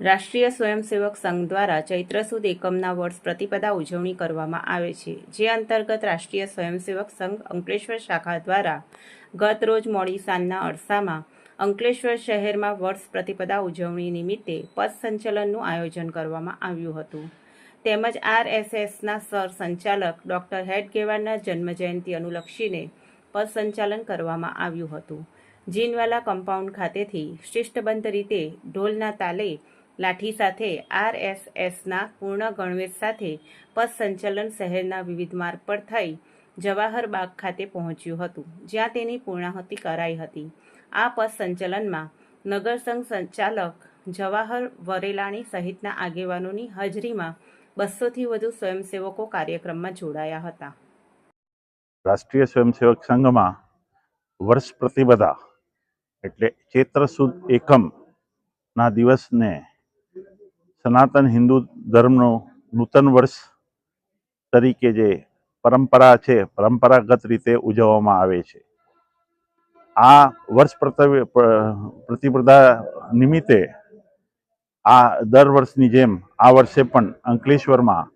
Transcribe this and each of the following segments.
રાષ્ટ્રીય સ્વયંસેવક સંઘ દ્વારા ચૈત્ર સુદ એકમના વર્ષ પ્રતિપદા ઉજવણી કરવામાં આવે છે, જે અંતર્ગત રાષ્ટ્રીય સ્વયંસેવક સંઘ અંકલેશ્વર શાખા દ્વારા ગત રોજ મોડી સાંજના અરસામાં અંકલેશ્વર શહેરમાં વર્ષ પ્રતિપદા ઉજવણી નિમિત્તે પથ સંચલનનું આયોજન કરવામાં આવ્યું હતું. તેમજ આરએસએસના સર સંચાલક ડોક્ટર હેડગેવાડના જન્મજયંતિ અનુલક્ષીને પથ સંચાલન કરવામાં આવ્યું હતું. જીનવાલા કમ્પાઉન્ડ ખાતેથી શિષ્ટબંધ રીતે ઢોલના તાલે લાઠી સાથે આરએસએસના પૂર્ણ ગણવેશ સાથે પથ સંચલન શહેરના વિવિધ માર્ગ પર થઈ જવાહર બાગ ખાતે પહોંચ્યું હતું, જ્યાં તેની પૂર્ણાહુતિ કરાઈ હતી. આ પથ સંચલનમાં નગરસંઘ સંચાલક જવાહર વરેલાણી સહિતના આગેવાનોની હાજરીમાં બસોથી વધુ સ્વયંસેવકો કાર્યક્રમમાં જોડાયા હતા. રાષ્ટ્રીય સ્વયંસેવક સંઘમાં વર્ષ પ્રતિબધા એટલે ચૈત્ર સુદ એકમના દિવસને સનાતન હિન્દુ ધર્મનો નૂતન વર્ષ તરીકે જે પરંપરા છે, પરંપરાગત રીતે ઉજવવામાં આવે છે. આ વર્ષ પ્રતિ પ્રતિપદા નિમિત્તે આ દર વર્ષની જેમ આ વર્ષે પણ અંકલેશ્વરમાં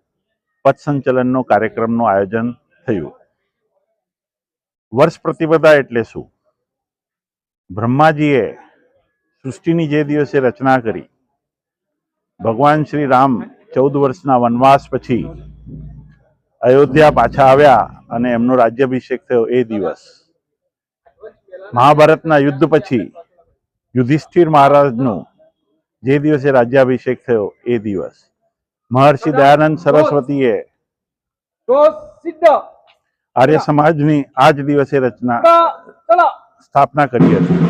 પથ સંચલનનો કાર્યક્રમનું આયોજન થયું. વર્ષ પ્રતિપદા એટલે શું? બ્રહ્માજીએ સૃષ્ટિની જે દિવસે રચના કરી ભગવાન શ્રી રામ ચૌદ વર્ષના વનવાસ પછી અયોધ્યા પાછા આવ્યા અને એમનો રાજ્યાભિષેક થયો એ દિવસ. મહાભારતના યુદ્ધ પછી યુધિષ્ઠિર મહારાજનું જે દિવસે રાજ્યાભિષેક થયો એ દિવસ. મહર્ષિ દયાનંદ સરસ્વતીએ આર્ય સમાજની આ જ દિવસે રચના સ્થાપના કરી હતી.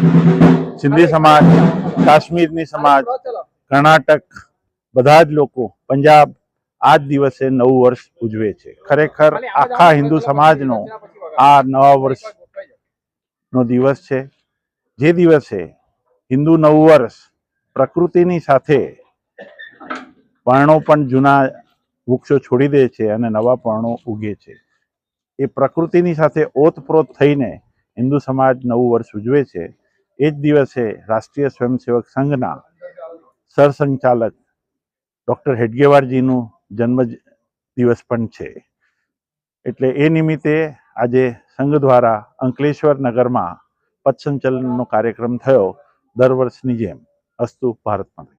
સિંધી સમાજ, કાશ્મીરની સમાજ, કર્ણાટક બધા જ લોકો પંજાબ આ જ દિવસે નવું વર્ષ ઉજવે છે. ખરેખર આખા હિન્દુ સમાજનો આ નવા વર્ષનો દિવસ છે. જે દિવસે હિન્દુ નવું વર્ષ પ્રકૃતિની સાથે પર્ણો પણ જૂના વૃક્ષો છોડી દે છે અને નવા પર્ણો ઉગે છે. એ પ્રકૃતિની સાથે ઓતપ્રોત થઈને હિન્દુ સમાજ નવું વર્ષ ઉજવે છે. એ જ દિવસે રાષ્ટ્રીય સ્વયંસેવક સંઘના સરસંચાલક ડૉક્ટર હેડગેવારજીનું જન્મ દિવસ પણ છે. એટલે એ નિમિત્તે આજે સંઘ દ્વારા અંકલેશ્વર નગરમાં પથસંચલનનો કાર્યક્રમ થયો દર વર્ષની જેમ. અસ્તુ ભારત માતા